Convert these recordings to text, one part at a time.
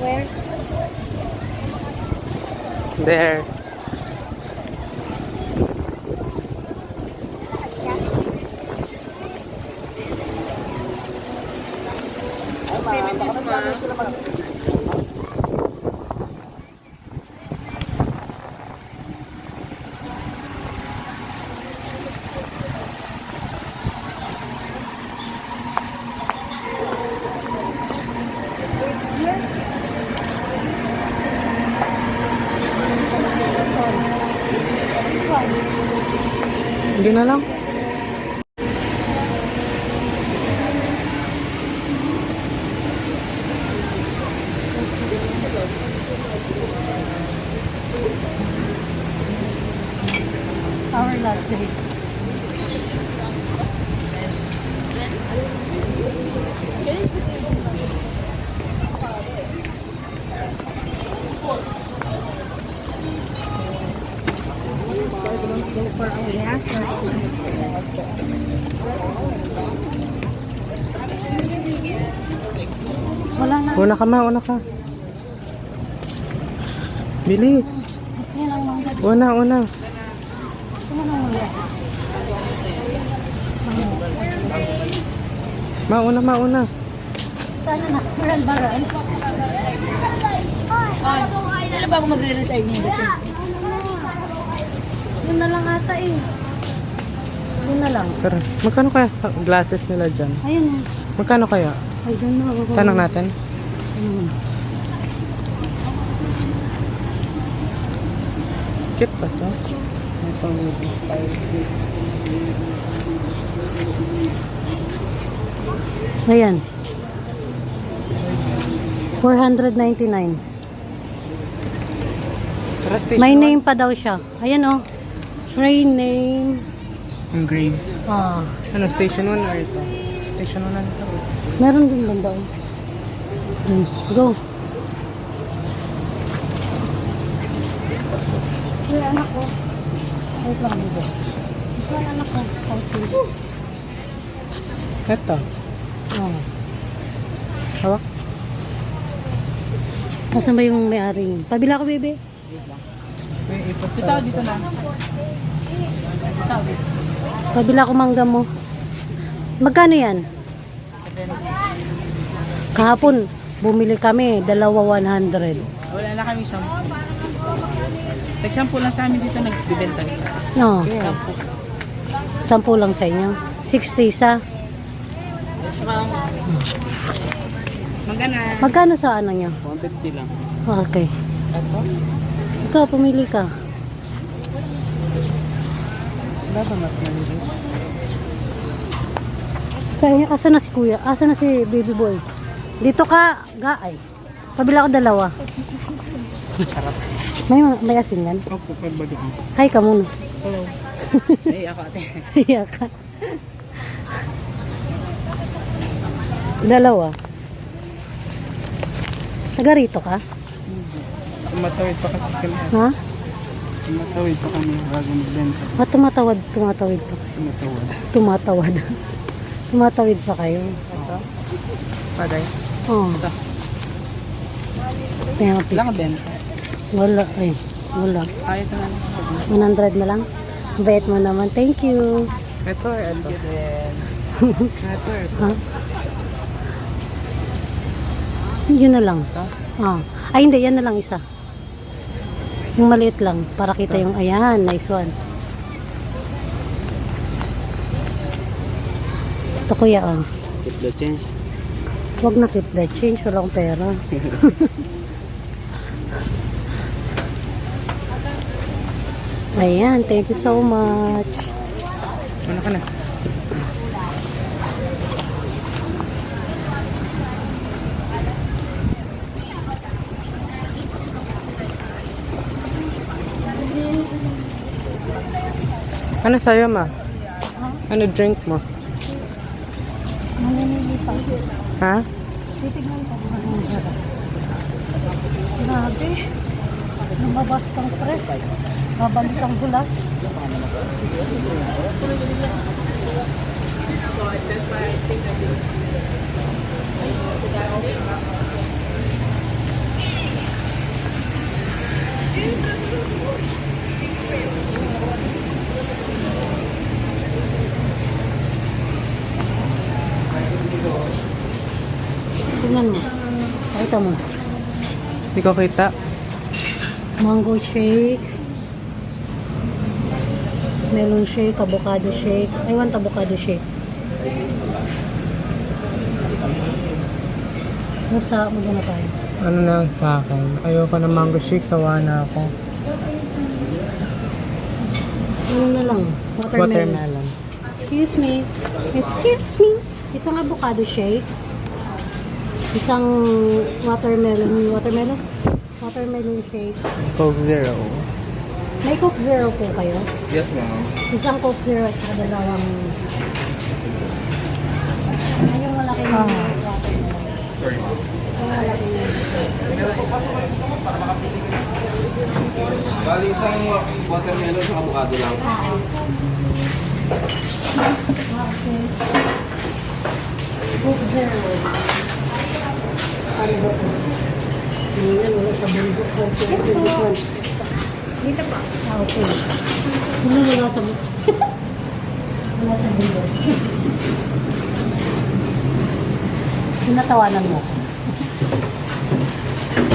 Where? There. Where? There. Hindi na lang. Our last day. Go for away, ha? Wala na. Una ka ma, una ka. Bilis. Una, una. Gusto mo lang mangga. Mauna, mauna. Sana na. Baran-baran. Ay, ano ba ako magre-resign niya? Yun na lang ata eh. Yun na lang. Tara, magkano kaya sa glasses nila dyan? Ayun. Magkano kaya? I don't know. Tanong natin. Hmm. Cute ba to? Ito, movie style. Ayan. 499. Tara, station May name pa daw siya. Ayan oh. Free name. Engraved. Ah. Ano, station 1 or ito? Station 1 lang ito. Meron din banda oh. Hmm. Go. Uy, anak ko. Wait lang dito. Ito ang anak ko. Okay. Ito. Oh. Hawak. Nasaan ba yung may-ari? Pabila ko, bebe. Ito, dito na. Pabila ko mangga mo. Magkano yan? Kahapon, bumili kami, dalawa 100. Wala na kami shampoo. Nag-shampoo lang sa amin dito nagbibenta. No, Shampoo. sampu lang sa inyo. 60 sa. Magana. Magkano sa ano nyo? 150 lang. Okay. Ito? Ikaw, pumili ka. Wala ba mas maliliit? Kaya, asa na si kuya? Asa na si baby boy? Dito ka, gaay. Pabila ko dalawa. Sarap. May, may asin yan. Opo, pagbalik mo. Hi ka muna. Hello. Ay, ako ate. Hiya ka. Dalawa. Taga rito ka? Tumatawid pa kasi kami. Ha? Tumatawid pa kami bago magbenta. Ah, tumatawad, tumatawid pa. Tumatawid. Tumatawad. tumatawid pa kayo. Ito? Paday. Oh. Ito. Kaya Wala ka benta. wala. Ay, wala. Ay, ito na. 100 na lang. Ang Bait mo naman. Thank you. Ito ito? ito ito? Ha? Yun na lang. Ah. Ay, hindi. Yan na lang isa. Yung maliit lang. Para kita yung, ayan, nice one. Ito kuya, oh. Keep the change. Huwag na keep the change. Wala akong pera. Ayan, thank you so much. Ano ka na? Ano sa'yo, ma? Ano drink mo? Ha? Titignan ko. Grabe. Lumabas kang pre. Babalik ang bulas. Tingnan mo. Pakita mo. Hindi ko kita. Mango shake. Melon shake, avocado shake. I want avocado shake. Nasa mo na tayo. Ano na sa akin? Ayoko ng mango shake. Sawa na ako. Ano na lang? Watermelon. Watermelon. Excuse me. Excuse me. Isang avocado shake. Isang watermelon. Watermelon? Watermelon shake. Coke Zero. May Coke Zero po kayo? Yes, ma'am. Isang Coke Zero at saka dalawang... Ay, yung malaking Ah. watermelon. Sorry, ma'am. Bali isang watermelon sa avocado lang. Okay. Coke Zero. Ano ba po? Yan, wala sa bundok. Yes po. Dito po. Ah, okay. Wala, wala sa bundok. wala sa bundok. Tinatawanan mo.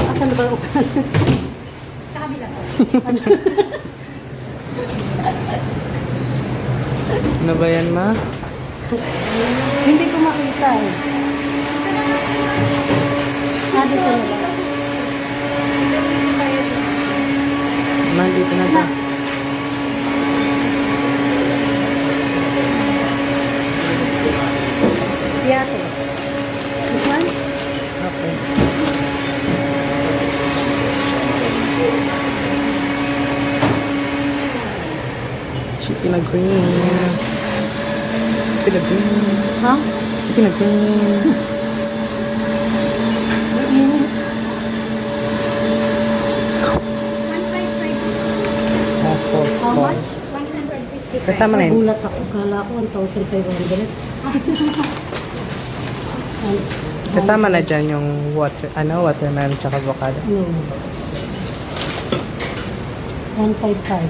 Asan ba yung Sa kabila po. Ano ba yan, ma? Hindi ko makita eh. Dito na dito ba? Yate. This one? Okay. Chicken na green. Chicken na green. Ha? Chicken na green. Opo. How much? Kasama na yun. Nagulat ako. Kala ko 1,500. Ay, Kasama na dyan yung water, ano, watermelon tsaka avocado. No. 155.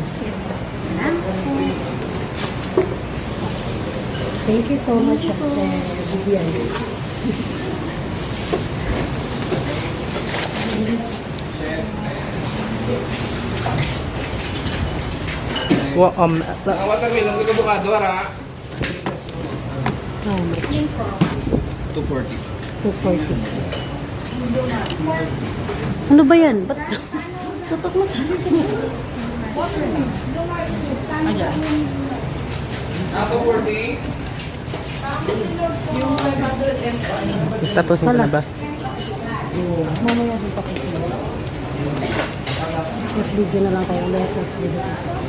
Thank you so much, Vivian. Wa, um, Ang watermelon sa avocado, ara. Um, 240. 240. Ano ba yan? Ba't tutok mo sa Ayan. Ah, 240. tapos ko na ba? Mamaya din pa kasi. Mas video na lang tayo. Mas video.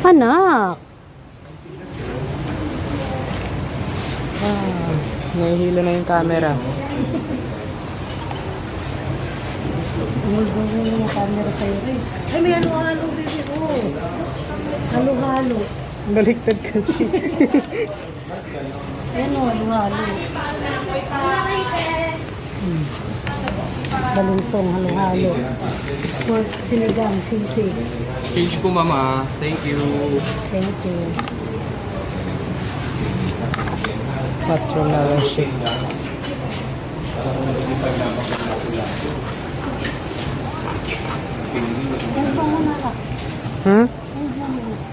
Anak! Ah, nahihilo na yung camera. Umulbo mo yung camera sa'yo. Ay, may halo-halo, baby ko. Halo-halo. Baliktad kasi. Ayan o, halo-halo. Hmm balintong, halo-halo. Pork sinigang, sisig. Change po mama. Thank you. Thank you. Patronella ano shake. Hmm? Ano